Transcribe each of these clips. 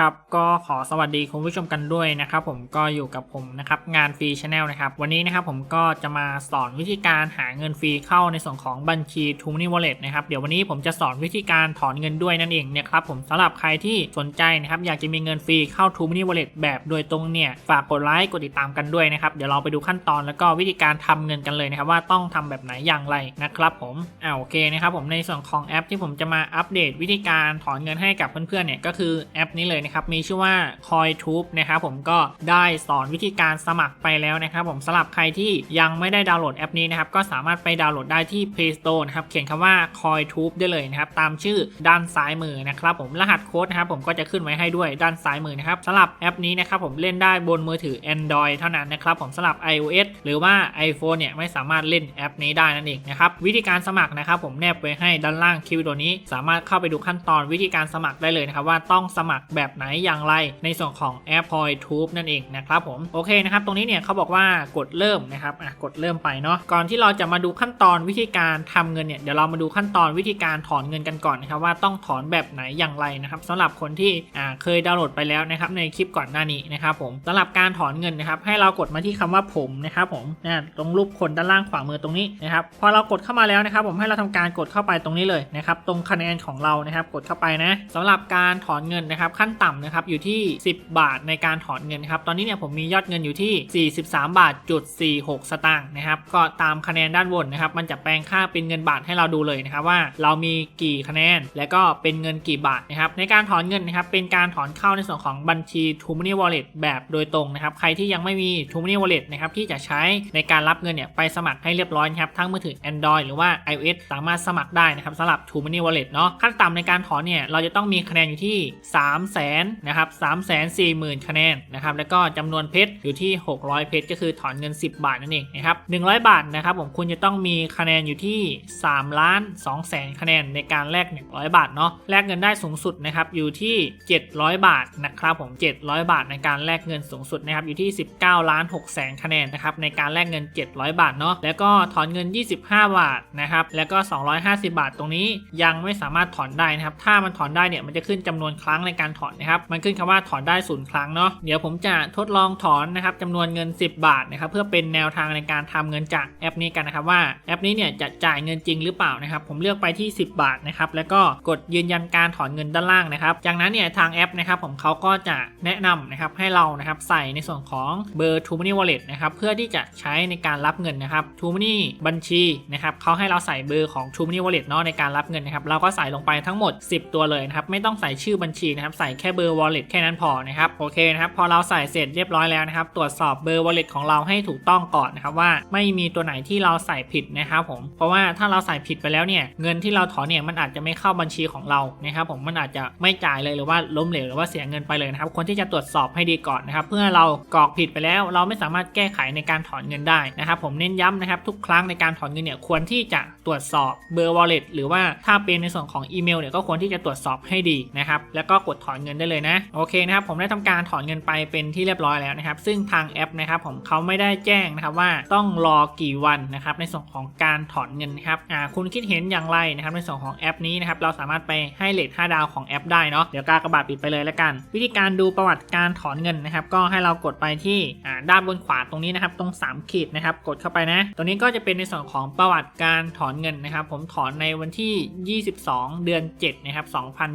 ครับก็ขอสวัสดีคุณผู้ชมกันด้วยนะครับ ผมก็อยู่กับผมนะครับงานฟรีชาแนลนะครับ วันนี้นะครับผมก็จะมาสอนวิธีการหาเงินฟรีเข้าในส่วนของบัญชี t o m o n y Wallet นะครับเดี๋ยววันนี้ผมจะสอนวิธีการถอนเงินด้วยนั่นเองนะครับผมสำหรับใครที่สนใจนะครับอยากจะมีเงินฟรีเข้า t o m o n y Wallet แบบโดยตรงเนี่ยฝากกดไลค์กดติดตามกันด้วยนะครับเดี๋ยวเราไปดูขั้นตอนแล้วก็วิธีการทำเงินกันเลยนะครับว่าต้องทำแบบไหนอย่างไรนะครับผมอ่าโอเคนะครับผมในส่วนของแอปที่ผมจะมาอัปเดตวิธีการถอนเงินให้กับเพื่อนๆเนี่ยก็คือแอปนี้เลยนะครับมีชื่อว่า CoinTube นะครับผมก็ได้สอนวิธีการสมัครไปแล้วนะครับผมสำหรับใครที่ยังไม่ได้ดาวน์โหลดแอปนี้นะครับก็สามารถไปดาวน์โหลดได้ที่ Play Store นะครับเขียนคำว่า CoinTube ได้เลยนะครับตามชื่อด้านซ้ายมือนะครับผมรหัสโค้ดนะครับผมก็จะขึ้นไว้ให้ด้วยด้านซ้ายมือนะครับสำหรับแอปนี้นะครับผมเล่นได้บนมือถือ Android เท่านั้นนะครับผมสำหรับ iOS หรือว่า iPhone เนี่ยไม่สามารถเล่นแอปนี้ได้นั่นเองนะครับวิธีการสมัครนะครับผมแนบไว้ให้ด้านล่างคลิปวิดีโอนี้ สามารถเข้าไปดูขั้นตอนวิธีการสมัครได้เลยนะครับว่าต้องสมัครแบบไหนอย่างไร ในส่วนของแอป CoinTube นั่นเองนะครับผมโอเคนะครับตรงนี้เนี่ยเขาบอกว่ากดเริ่มนะครับอะกดเริ่มไปเนาะก่อนที่เราจะมาดูขั้นตอนวิธีการทำเงินเนี่ยเดี๋ยวเรามาดูขั้นตอนวิธีการถอนเงินกันก่อนนะครับว่าต้องถอนแบบไหนอย่างไรนะครับสำหรับคนที่อ่าเคยดาวน์โหลดไปแล้วนะครับในคลิปก่อนหน้านี้นะครับผมสำหรับการถอนเงินนะครับให้เรากดมาที่คำว่าผมนะครับผมนะตรงรูปคนด้านล่างขวามือตรงนี้นะครับพอเรากดเข้ามาแล้วนะครับผมให้เราทำการกดเข้าไปตรงนี้เลยนะครับตรงคะแนนของเรานะครับกดเข้าไปนะสำหรับการถอนเงินนะครับขั้นต่ำนะครับอยู่ที่ 10 บาทในการถอนเงินครับตอนนี้เนี่ยผมมียอดเงินอยู่ที่ 43 บาทจุด46 สตางค์นะครับก็ตามคะแนนด้านบนนะครับมันจะแปลงค่าเป็นเงินบาทให้เราดูเลยนะครับว่าเรามีกี่คะแนน และก็เป็นเงินกี่บาทนะครับในการถอนเงินนะครับเป็นการถอนเข้าในส่วนของบัญชี t o m o n e y Wallet แบบโดยตรงนะครับใครที่ยังไม่มี t o m o n e y Wallet นะครับที่จะใช้ในการรับเงินเนี่ยไปสมัครให้เรียบร้อยนะครับทั้งมือถือ Android หรือว่า iOS สามารถสมัครได้นะครับสำหรับ t o m o n e y Wallet เนาะขั้นต่ำในการถอนเนี่ยเราจะต้องมีคะแนนอยู่ที่ 3 0 0 0 0 0นะครับ3 4 0 0 0 0คะแนนนะครับแล้วก็จำนวนเพชรอยู่ที่ 600 เพชรก็คือถอนเงิน 10 บาทนั่นเองนะครับ100บาทนะครับผมคุณจะต้องมีคะแนนอยู่ที่3ล้าน2แสนคะแนนในการแลก 100 บาทเนาะแลกเงินได้สูงสุดนะครับอยู่ที่ 700 บาทนะครับผม700 บาทในการแลกเงินสูงสุดนะครับอยู่ที่ 19ล้าน6แสนคะแนนนะครับในการแลกเงิน 700 บาทเนาะแล้วก็ถอนเงิน 25 บาทนะครับแล้วก็ 250 บาทตรงนี้ยังไม่สามารถถอนได้นะครับถ้ามันถอนได้เนี่ยมันจะขึ้นจำนวนครั้งในการถอนนะครับมันขึ้นคำว่าถอนได้ศูนย์ครั้งเนาะเดี๋ยวผมจะทดลองถอนนะครับจำนวนเงิน 10 บาทนะครับเพื่อเป็นแนวทางในการทำเงินจากแอปนี้กันนะครับว่าแอปนี้เนี่ยจะจ่ายเงินจริงหรือเปล่านะครับผมเลือกไปที่ 10 บาทนะครับแล้วก็กดยืนยันการถอนเงินด้านล่างนะครับจากนั้นเนี่ยทางแอปนะครับผมเขาก็จะแนะนำนะครับให้เรานะครับใส่ในส่วนของเบอร์ t o m o n y Wallet นะครับเพื่อที่จะใช้ในการรับเงินนะครับ t o m o n y บัญชีนะครับเขาให้เราใส่เบอร์ของ t o m o n y Wallet เนาะในการรับเงินนะครับเราก็ใส่ลงไปทั้งหมด 10 ตัวเลยนะครับไม่ต้องใส่ชื่อบัญชีนะครับใส่แค่เบอร์ Wallet แค่นั้นพอนะครับโอเคนะครับพอเราใส่เสร็จเรียบร้อยแล้วนะครับ ตรวจสอบเบอร์ Wallet ของเราให้ถูกต้องก่อนนะครับว่าไม่มีตัวไหนที่เราใส่ผิดนะครับผมเพราะว่าถ้าเราใส่ผิดไปแล้วเนี่ยเงินที่เราถอนเนี่ยมันอาจจะไม่เข้าบัญชีของเรานะครับผมมันอาจจะไม่จ่ายเลยหรือว่าล้มเหลวหรือว่าเสียเงินไปเลยนะครับควรที่จะตรวจสอบให้ดีก่อนนะครับเพื่อเรากรอกผิดไปแล้ว เราไม่สามารถแก้ไขในการถอนเงินได้นะครับผมเน้นย้ำนะครับทุกครั้งในการถอนเงินเนี่ยควรที่จะตรวจสอบเบอร์ Wallet หรือว่าถ้าเป็นในส่วนของอีเมลเนี่ยก็ควรที่จะตรวจสอบให้ดีนะครับแล้วก็กดถอนเงินได้เลยนะ โอเคนะครับผมได้ทำการถอนเงินไปเป็นที่เรียบร้อยแล้วนะครับ ซึ่งทางแอปนะครับผมเขาไม่ได้แจ้งนะครับว่าต้องรอกี่วันนะครับในส่วนของการถอนเงินนะครับอ่าคุณคิดเห็นอย่างไรนะครับในส่วนของแอปนี้นะครับเราสามารถไปให้เลท5ดาวของแอปได้เนาะเดี๋ยวกากระบาดปิดไปเลยแล้วกัน วิธีการดูประวัติการถอนเงินนะครับก็ให้เรากดไปที่อ่าด้านบนขวาตรงนี้นะครับตรง 3 ขีดนะครับกดเข้าไปนะตรงนี้ก็จะเป็นในส่วนของประวัติการถอนเงินนะครับผมถอนในวันที่ 22 เดือน7นะครับ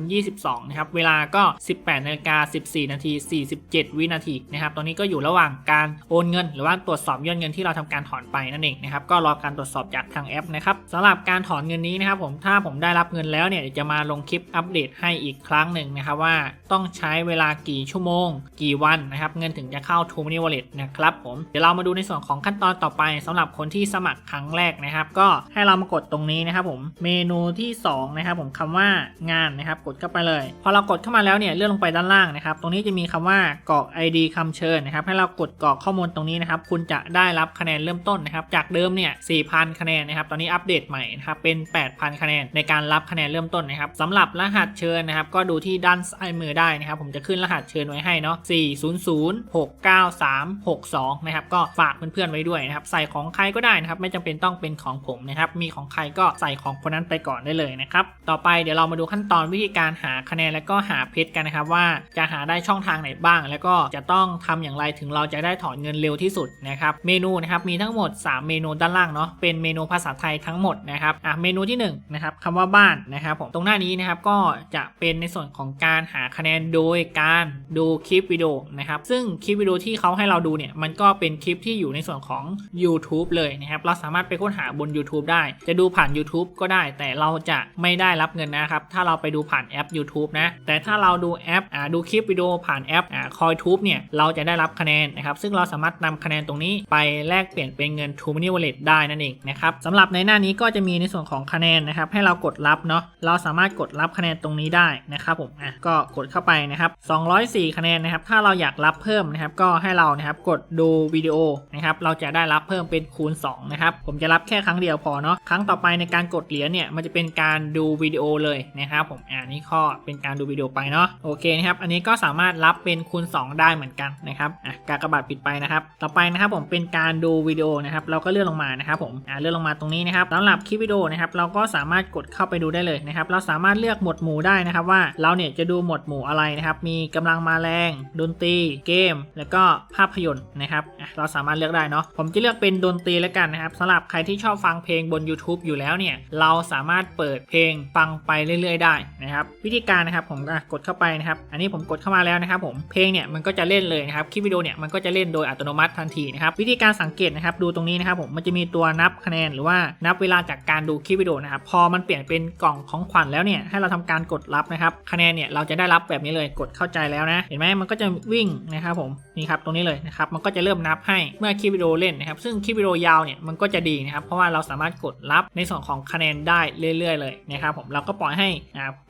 2022นะครับเวลาก็18นาฬิกา14 นาที 47 วินาทีนะครับตรงนี้ก็อยู่ระหว่างการโอนเงิน หรือว่าตรวจสอบยอดเงินที่เราทำการถอนไปนั่นเองนะครับ ก็รอการตรวจสอบจากทางแอปนะครับสำหรับการถอนเงินนี้นะครับผมถ้าผมได้รับเงินแล้วเนี่ยเดี๋ยวจะมาลงคลิปอัปเดตให้อีกครั้งหนึ่งนะครับว่าต้องใช้เวลากี่ชั่วโมง กี่วันนะครับเงินถึงจะเข้า t o m o n y Wallet นะครับผมเดี๋ยวเรามาดูในส่วนของขั้นตอนต่อไปสำหรับคนที่สมัครครั้งแรกนะครับ ก็ให้เรามากดตรงนี้นะครับผมเมนูที่2นะครับผมคำว่างานนะครับกดเข้าไปเลย พอเรากดเข้ามาแล้วเนี่ยเลื่อนลงไปด้านล่างนะครับ ตรงนี้จะมีคำว่ากรอก ID คำเชิญนะครับ ให้เรากดกรอกข้อมูลตรงนี้นะครับ คุณจะได้รับคะแนนเริ่มต้นนะครับ จากเดิมเนี่ย4,000 คะแนนนะครับ ตอนนี้อัปเดตใหม่นะครับ เป็น 8,000 คะแนนในการรับคะแนนเริ่มต้นนะครับสำหรับรหัสเชิญนะครับ ก็ดูที่ด้านซ้ายมือได้นะครับ ผมจะขึ้นรหัสเชิญไว้ให้เนาะ4006962นะครับ ก็ฝากเพื่อนๆไว้ด้วยนะครับ ใส่ของใครก็ได้นะครับ ไม่จำเป็นต้องเป็นของผมนะครับ มีของใครก็ใส่ของคนนั้นไปก่อนได้เลยนะครับ ต่อไปเดี๋ยวเรามาดูขั้นตอนวิธีการหาคะแนนแล้วก็หาเพชรกันนะครับว่าจะหาได้ช่องทางไหนบ้าง แล้วก็จะต้องทำอย่างไรถึงเราจะได้ถอนเงินเร็วที่สุดนะครับเมนูนะครับมีทั้งหมด 3 เมนูด้านล่างเนาะเป็นเมนูภาษาไทยทั้งหมดนะครับอะเมนูที่1นงนะครับคำว่าบ้านนะครับผมตรงหน้านี้นะครับก็จะเป็นในส่วนของการหาคะแนนโดยการดูคลิปวิดีโอนะครับซึ่งคลิปวิดีโอที่เขาให้เราดูเนี่ยมันก็เป็นคลิปที่อยู่ในส่วนของ YouTube เลยนะครับเราสามารถไปค้นหาบน YouTube ได้ จะดูผ่าน YouTube ก็ได้ แต่เราจะไม่ได้รับเงินนะครับถ้าเราไปดูผ่านแอป YouTube นะแต่ถ้าเราดูแอปอ่าดูคลิปวิดีโอผ่านแอปอ่าคอยทูบเนี่ยเราจะได้รับคะแนนนะครับซึ่งเราสามารถนำคะแนนตรงนี้ไปแลกเปลี่ยนเป็นเงิน t ู Money Wallet ได้นั่นเองนะครับสำหรับในหน้านี้ก็จะมีในส่วนของคะแนนนะครับให้เรากดรับเนาะเราสามารถกดรับคะแนนตรงนี้ได้นะครับผมอะก็กดเข้าไปนะครับ204 คะแนนนะครับถ้าเราอยากรับเพิ่มนะครับก็ให้เรานะครับกดดูวิดีโอนะครับเราจะได้รับเพิ่มเป็นคูณ2นะครับผมจะรับแค่ครั้งเดียวพอเนาะครั้งต่อไปในการกดเหรียญเนี่ยมันจะเป็นการดูวิดีโอเลยนะครับผมอ่านี่ข้อเป็นการดูวิดีโอไปเนาะโออเคนะครับ อันนี้ก็สามารถรับเป็นคูณ 2 ได้เหมือนกันนะครับอะกากบาทปิดไปนะครับ ต่อไปนะครับผมเป็นการดูวิดีโอนะครับ เราก็เลื่อนลงมานะครับผมอ่าเลื่อนลงมาตรงนี้นะครับสำหรับคลิปวิดีโอนะครับเราก็สามารถกดเข้าไปดูได้เลยนะครับ เราสามารถเลือกหมวดหมู่ได้นะครับว่าเราเนี่ยจะดูหมวดหมู่อะไรนะครับ มีกำลังมาแรงดนตรี เกม แล้วก็ภาพยนตร์นะครับอะเราสามารถเลือกได้เนาะ ผมจะเลือกเป็นดนตรีแล้วกันนะครับสำหรับใครที่ชอบฟังเพลงบน YouTube อยู่แล้วเนี่ย เราสามารถเปิดเพลงฟังไปเรื่อย ๆ ได้นะครับ วิธีการนะครับผมกดเข้าไปนะครับ อันนี้ผมกดเข้ามาแล้วนะครับผมเพลงเนี่ยมันก็จะเล่นเลยนะครับคลิปวิดีโอเนี่ยมันก็จะเล่นโดยอัตโนมัติทันทีนะครับวิธีการสังเกตนะครับดูตรงนี้นะครับผมมันจะมีตัวนับคะแนนหรือว่านับเวลาจากการดูคลิปวิดีโอนะครับพอมันเปลี่ยนเป็นกล่องของขวัญแล้วเนี่ยให้เราทำการกดรับนะครับคะแนนเนี่ยเราจะได้รับแบบนี้เลยกดเข้าใจแล้วนะ เห็นไหมมันก็จะวิ่งนะครับผมนี่ครับตรงนี้เลยนะครับมันก็จะเริ่มนับให้เมื่อคลิปวิดีโอเล่นนะครับซึ่งคลิปวิดีโอยาวเนี่ยมันก็จะดีนะครับเพราะว่าเราสามารถกดรับในส่วนของคะแนนได้เรื่อย ๆ เลยนะครับผมเราก็ปล่อยให้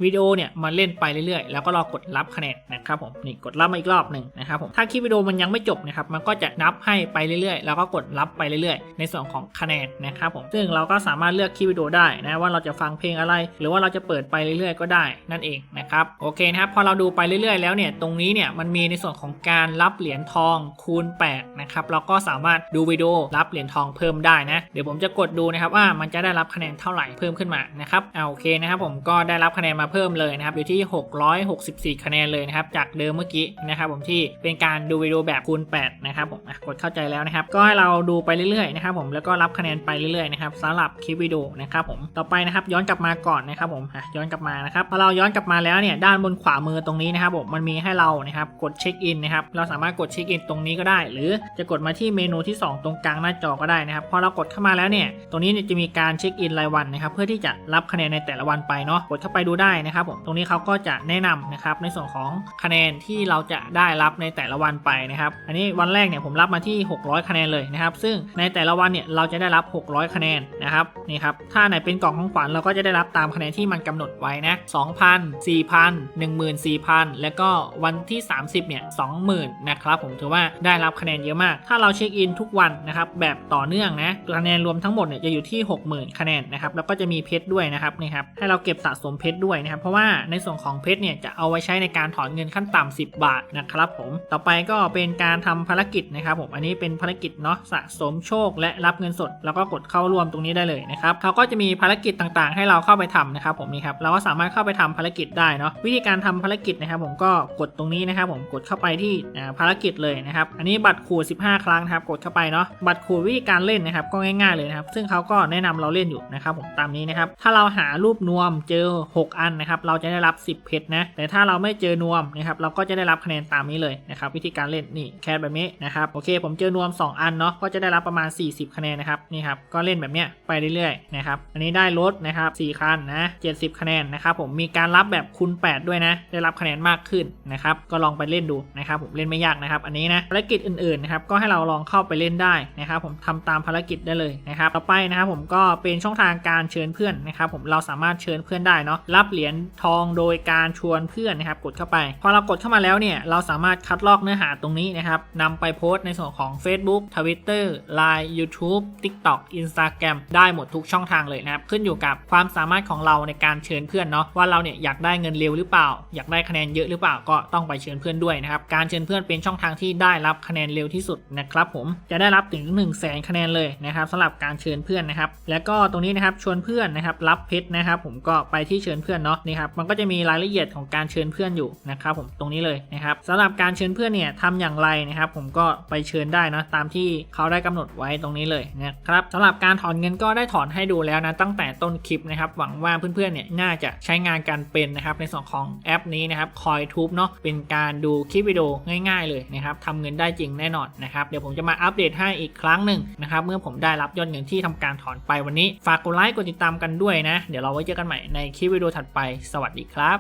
วิดีโอเนี่ยมันเล่นไปเรื่อยๆ แล้วก็รอกดรับคะแนนนะครับผมนี่กดรับมาอีกรอบหนึ่งนะครับผมถ้าคลิปวิดีโอมันยังไม่จบนะครับมันก็จะนับให้ไปเรื่อยๆ แล้วก็กดรับไปเรื่อยๆ ในส่วนของคะแนนนะครับผมซึ่งเราก็สามารถเลือกคลิปวิดีโอได้นะว่าเราจะฟังเพลงอะไร หรือว่าเราจะเปิดไปเรื่อยๆ ก็ได้นั่นเองนะครับโอเคนะครับพอเราดูไปเรื่อยๆ แล้วเนี่ยตรงนี้เนี่ยมันมีในส่วนของการรับเหรียญทองคูณ8นะครับเราก็สามารถดูวิดีโอรับเหรียญทองเพิ่มได้นะเดี๋ยวผมจะกดดูนะครับว่ามันจะได้รับคะแนนเท่าไหร่เพิ่มขึ้นมานะครับเอาโอเคนะครับผมก็ได้รับคะแนนมาเพิ่มเลยนะครับอยู่ที่4 คะแนนเลยนะครับ จากเดิมเมื่อกี้นะครับผมที่เป็นการดูวิดีโอแบบคูณ 8 นะครับผมกดเข้าใจแล้วนะครับ ก็ให้เราดูไปเรื่อยๆนะครับผมแล้วก็รับคะแนนไปเรื่อยๆนะครับสำหรับคลิปวิดีโอนะครับผมต่อไปนะครับย้อนกลับมาก่อนนะครับผมอะย้อนกลับมานะครับพอเราย้อนกลับมาแล้วเนี่ยด้านบนขวามือตรงนี้นะครับผมมันมีให้เรานะครับกดเช็คอินนะครับเราสามารถกดเช็คอินตรงนี้ก็ได้ หรือจะกดมาที่เมนูที่ 2 ตรงกลางหน้าจอก็ได้นะครับพอเรากดเข้ามาแล้วเนี่ยตรงนี้จะมีการเช็คอินรายวันนะครับเพื่อที่จะรับคะแนนในแต่ละวันไปเนาะกดเข้าไปดูได้นะครับผมตรงนี้เขาก็จะแนะนำนะครับในส่วนของคะแนนที่เราจะได้รับในแต่ละวันไปนะครับ อันนี้วันแรกเนี่ยผมรับมาที่ 600 คะแนนเลยนะครับ ซึ่งในแต่ละวันเนี่ยเราจะได้รับ 600 คะแนนนะครับนี่ครับถ้าไหนเป็นกล่องของขวัญเราก็จะได้รับตามคะแนนที่มันกำหนดไว้นะ2,000 4,000 14,000 แล้วก็วันที่ 30เนี่ย20,000นะครับผมถือว่าได้รับคะแนนเยอะมาก ถ้าเราเช็คอินทุกวันนะครับแบบต่อเนื่องนะคะแนนรวมทั้งหมดเนี่ยจะอยู่ที่ 60,000 คะแนนนะครับแล้วก็จะมีเพชรด้วยนะครับนี่ครับให้เราเก็บสะสมเพชรด้วยนะครับเพราะว่าในส่วนของเพชรเนี่ยจะเอาไว้ใช้ในการถอนเงินขั้นต่ำ10 บาทนะครับผม ต่อไปก็เป็นการทำภารกิจนะครับผม อันนี้เป็นภารกิจเนาะสะสมโชคและรับเงินสด แล้วก็กดเข้าร่วมตรงนี้ได้เลยนะครับเขาก็จะมีภารกิจต่างๆ ให้เราเข้าไปทำนะครับผมนี่ครับ เราก็สามารถเข้าไปทำภารกิจได้เนาะ วิธีการทำภารกิจนะครับผมก็กดตรงนี้นะครับผม กดเข้าไปที่ภารกิจเลยนะครับ อันนี้บัตรขูด15 ครั้งนะครับ กดเข้าไปเนาะ บัตรขูดวิธีการเล่นนะครับ ก็ง่ายๆเลยนะครับ ซึ่งเขาก็แนะนำเราเล่นอยู่นะครับผม ตามนี้นะครับ ถ้าเราหารูปนวมเจอ 6 อันนะครับ เราจะได้รับ 10 เพชรนะ แต่ถ้าเราไม่เจอนวมนะครับเราก็จะได้รับคะแนนตามนี้เลยนะครับวิธีการเล่นนี่แคสแบบนี้นะครับโอเคผมเจอนวม 2 อันเนาะก็จะได้รับประมาณ 40 คะแนนนะครับนี่ครับก็เล่นแบบเนี้ยไปเรื่อยๆนะครับอันนี้ได้รถนะครับ4คันนะ70 คะแนนนะครับผมมีการรับแบบคูณ8 ด้วยนะ ได้รับคะแนนมากขึ้นนะครับก็ลองไปเล่นดูนะครับผมเล่นไม่ยากนะครับอันนี้นะภารกิจอื่นๆนะครับก็ให้เราลองเข้าไปเล่นได้นะครับผมทำตามภารกิจได้เลยนะครับต่อไปนะครับผมก็เป็นช่องทางการเชิญเพื่อนนะครับผมเราสามารถเชิญเพื่อนได้เนาะรับเหรียญทองโดยการชวนเพื่อนนะครับกดเข้าไป พอเรากดเข้ามาแล้วเนี่ยเราสามารถคัดลอกเนื้อหาตรงนี้นะครับนำไปโพสต์ในส่วนของ Facebook Twitter Line YouTube TikTok Instagram ได้หมดทุกช่องทางเลยนะครับขึ้นอยู่กับความสามารถของเราในการเชิญเพื่อนเนาะว่าเราเนี่ยอยากได้เงินเร็วหรือเปล่า อยากได้คะแนนเยอะหรือเปล่าก็ต้องไปเชิญเพื่อนด้วยนะครับการเชิญเพื่อนเป็นช่องทางที่ได้รับคะแนนเร็วที่สุดนะครับผมจะได้รับถึง1 0 0 0 0แสนคะแนนเลยนะครับสำหรับการเชิญเพื่อนนะครับแล้วก็ตรงนี้นะครับชวนเพื่อนนะครับรับเพชรนะครับผมก็ไปที่เชิญเพื่อนเนาะนี่ครับมันก็จะมีรายละเอียดของการเชิญญเพื่อนอยู่นะครับผมตรงนี้เลยนะครับสำหรับการเชิญเพื่อนเนี่ยทำอย่างไรนะครับผมก็ไปเชิญได้นะตามที่เขาได้กำหนดไว้ตรงนี้เลยนะครับสำหรับการถอนเงินก็ได้ถอนให้ดูแล้วนะตั้งแต่ต้นคลิปนะครับหวังว่าเพื่อนๆเนี่ยน่าจะใช้งานการเป็นนะครับในส่วนของแอปนี้นะครับคอยทูบเนาะเป็นการดูคลิปวิดีโอง่าย ๆ เลยนะครับทำเงินได้จริงแน่นอนนะครับเดี๋ยวผมจะมาอัปเดตให้อีกครั้งหนึ่งนะครับเมื่อผมได้รับยอดเงินที่ทำการถอนไปวันนี้ ฝากกดไลค์กดติดตามกันด้วยนะ เดี๋ยวเราไว้เจอกันใหม่ในคลิปวิดีโอถัดไป สวัสดีครับ